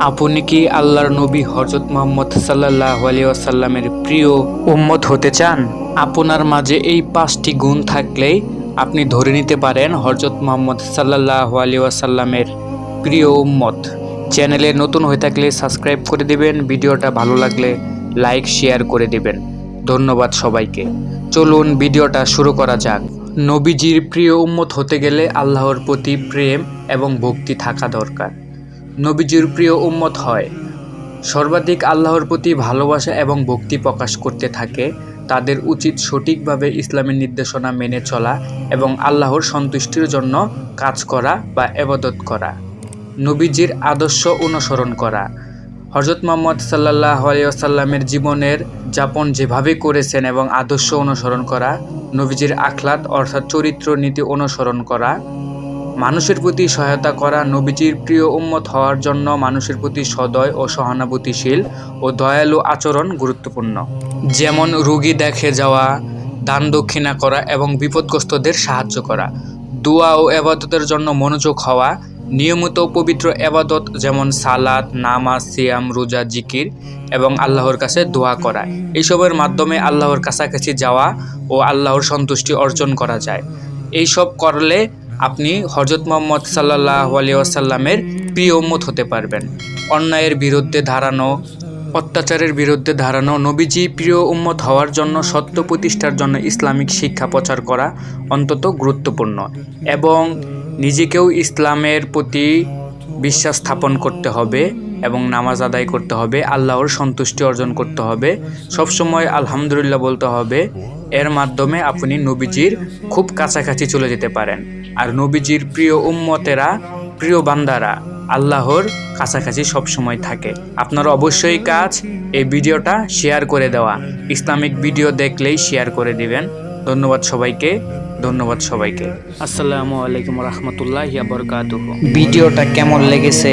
আপনি কি আল্লাহর নবী হজরত মোহাম্মদ সাল্লাহ আলিয়াসাল্লামের প্রিয় উম্মত হতে চান? আপনার মাঝে এই পাঁচটি গুণ থাকলেই আপনি ধরে নিতে পারেন হজরত মোহাম্মদ সাল্লাহ আলিয়াসাল্লামের প্রিয় উম্মত। চ্যানেলে নতুন হয়ে থাকলে সাবস্ক্রাইব করে দিবেন ভিডিওটা ভালো লাগলে লাইক শেয়ার করে দিবেন। ধন্যবাদ সবাইকে। চলুন ভিডিওটা শুরু করা যাক। নবীজির প্রিয় উম্মত হতে গেলে আল্লাহর প্রতি প্রেম এবং ভক্তি থাকা দরকার। নবীজির প্রিয় উম্মত হয়। সর্বাধিক আল্লাহর প্রতি ভালোবাসা এবং ভক্তি প্রকাশ করতে থাকে, তাদের উচিত সঠিকভাবে ইসলামের নির্দেশনা মেনে চলা এবং আল্লাহর সন্তুষ্টির জন্য কাজ করা বা এবাদত করা। নবীজির আদর্শ অনুসরণ করা। হজরত মোহাম্মদ সাল্লাহ আলিয়াল্লামের জীবনের যাপন যেভাবে করেছেন এবং আদর্শ অনুসরণ করা, নবীজির আখলাত অর্থাৎ চরিত্র নীতি অনুসরণ করা মানুষের প্রতি সহায়তা করা নবীজির প্রিয় উম্মত হওয়ার জন্য মানুষের প্রতি সদয় ও সহানুভূতিশীল ও দয়ালু আচরণ গুরুত্বপূর্ণ। যেমন রোগী দেখে যাওয়া, দান দক্ষিণা করা এবং বিপদগ্রস্তদের সাহায্য করা। দোয়া ও এবাদতের জন্য মনোযোগ হওয়া, নিয়মিত পবিত্র এবাদত যেমন সালাদ নামাজ, সিয়াম, রোজা, জিকির এবং আল্লাহর কাছে দোয়া করা। এইসবের মাধ্যমে আল্লাহর কাছাকাছি যাওয়া ও আল্লাহর সন্তুষ্টি অর্জন করা যায়। এইসব করলে আপনি হজরত মোহাম্মদ সাল্লাহ আলিয়াসাল্লামের প্রিয় উম্মত হতে পারবেন। অন্যায়ের বিরুদ্ধে ধারানো, অত্যাচারের বিরুদ্ধে ধারানো নবীজি প্রিয় উম্মত হওয়ার জন্য সত্য প্রতিষ্ঠার জন্য ইসলামিক শিক্ষা প্রচার করা অন্তত গুরুত্বপূর্ণ এবং নিজেকেও ইসলামের প্রতি বিশ্বাস স্থাপন করতে হবে। এবং নামাজ আদায় করতে হবে আল্লাহর সন্তুষ্টি অর্জন করতে হবে। সবসময় আলহামদুলিল্লাহ বলতে হবে এর মাধ্যমে আপনি নবীজির খুব কাছাকাছি চলে যেতে পারেন। আর নবীজির প্রিয় উম্মতেরা প্রিয় বান্দারা আল্লাহর কাছাকাছি সবসময় থাকে। আপনার অবশ্যই কাজ এই ভিডিওটা শেয়ার করে দেওয়া। ইসলামিক ভিডিও দেখলেই শেয়ার করে দিবেন। ধন্যবাদ সবাইকে ধন্যবাদ সবাইকে। আসসালামু আলাইকুম রহমতুল্লাহ বরকাত ভিডিওটা কেমন লেগেছে?